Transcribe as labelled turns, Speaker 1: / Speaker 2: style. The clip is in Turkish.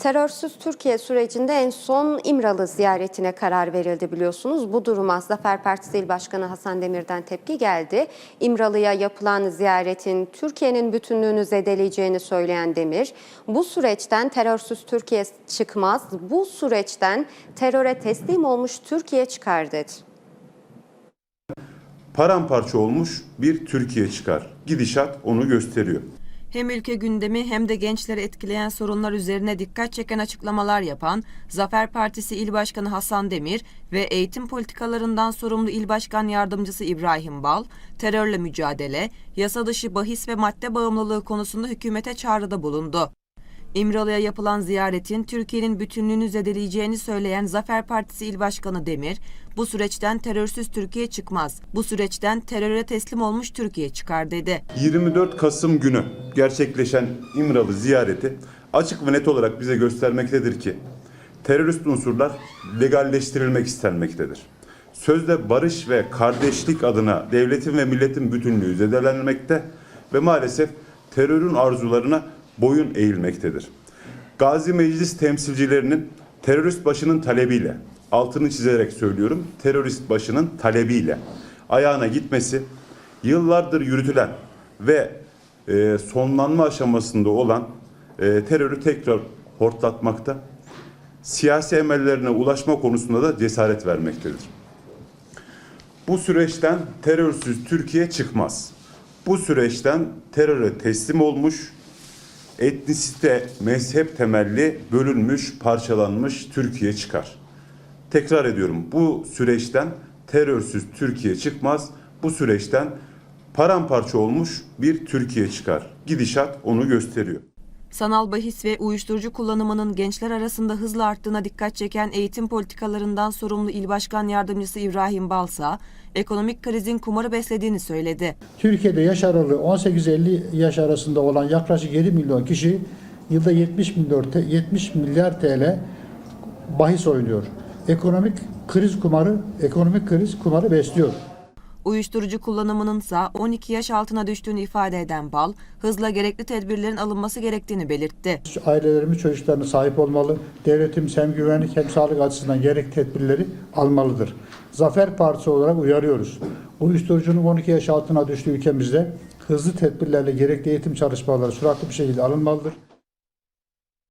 Speaker 1: Terörsüz Türkiye sürecinde en son İmralı ziyaretine karar verildi biliyorsunuz. Bu duruma Zafer Partisi İl Başkanı Hasan Demir'den tepki geldi. İmralı'ya yapılan ziyaretin Türkiye'nin bütünlüğünü zedeleyeceğini söyleyen Demir, bu süreçten terörsüz Türkiye çıkmaz, bu süreçten teröre teslim olmuş Türkiye çıkar dedi.
Speaker 2: paramparça olmuş bir Türkiye çıkar. Gidişat onu gösteriyor.
Speaker 3: Hem ülke gündemi hem de gençleri etkileyen sorunlar üzerine dikkat çeken açıklamalar yapan Zafer Partisi İl Başkanı Hasan Demir ve eğitim politikalarından sorumlu İl Başkan Yardımcısı İbrahim Bal, terörle mücadele, yasa dışı bahis ve madde bağımlılığı konusunda hükümete çağrıda bulundu. İmralı'ya yapılan ziyaretin Türkiye'nin bütünlüğünü zedeleyeceğini söyleyen Zafer Partisi İl Başkanı Demir, bu süreçten terörsüz Türkiye çıkmaz, bu süreçten teröre teslim olmuş Türkiye çıkar dedi.
Speaker 2: 24 Kasım günü gerçekleşen İmralı ziyareti açık ve net olarak bize göstermektedir ki terörist unsurlar legalleştirilmek istenmektedir. Sözde barış ve kardeşlik adına devletin ve milletin bütünlüğü zedelenmekte ve maalesef terörün arzularına boyun eğilmektedir. Gazi Meclis temsilcilerinin terörist başının talebiyle, altını çizerek söylüyorum, terörist başının talebiyle ayağına gitmesi, yıllardır yürütülen ve e, sonlanma aşamasında olan e, terörü tekrar hortlatmakta, siyasi emellerine ulaşma konusunda da cesaret vermektedir. Bu süreçten terörsüz Türkiye çıkmaz. Bu süreçten teröre teslim olmuş, etnisite, mezhep temelli bölünmüş, parçalanmış Türkiye çıkar. Tekrar ediyorum bu süreçten terörsüz Türkiye çıkmaz. Bu süreçten paramparça olmuş bir Türkiye çıkar. Gidişat onu gösteriyor.
Speaker 3: Sanal bahis ve uyuşturucu kullanımının gençler arasında hızla arttığına dikkat çeken eğitim politikalarından sorumlu İl Başkan Yardımcısı İbrahim Balsa, ekonomik krizin kumarı beslediğini söyledi.
Speaker 4: Türkiye'de yaş aralığı 18-50 yaş arasında olan yaklaşık 7 milyon kişi yılda 70 milyar, 70 milyar TL bahis oynuyor. Ekonomik kriz kumarı, ekonomik kriz kumarı besliyor.
Speaker 3: Uyuşturucu kullanımının ise 12 yaş altına düştüğünü ifade eden Bal, hızla gerekli tedbirlerin alınması gerektiğini belirtti.
Speaker 4: Ailelerimiz çocuklarına sahip olmalı. Devletimiz hem güvenlik hem sağlık açısından gerek tedbirleri almalıdır. Zafer Partisi olarak uyarıyoruz. Uyuşturucunun 12 yaş altına düştüğü ülkemizde hızlı tedbirlerle gerekli eğitim çalışmaları süratli bir şekilde alınmalıdır.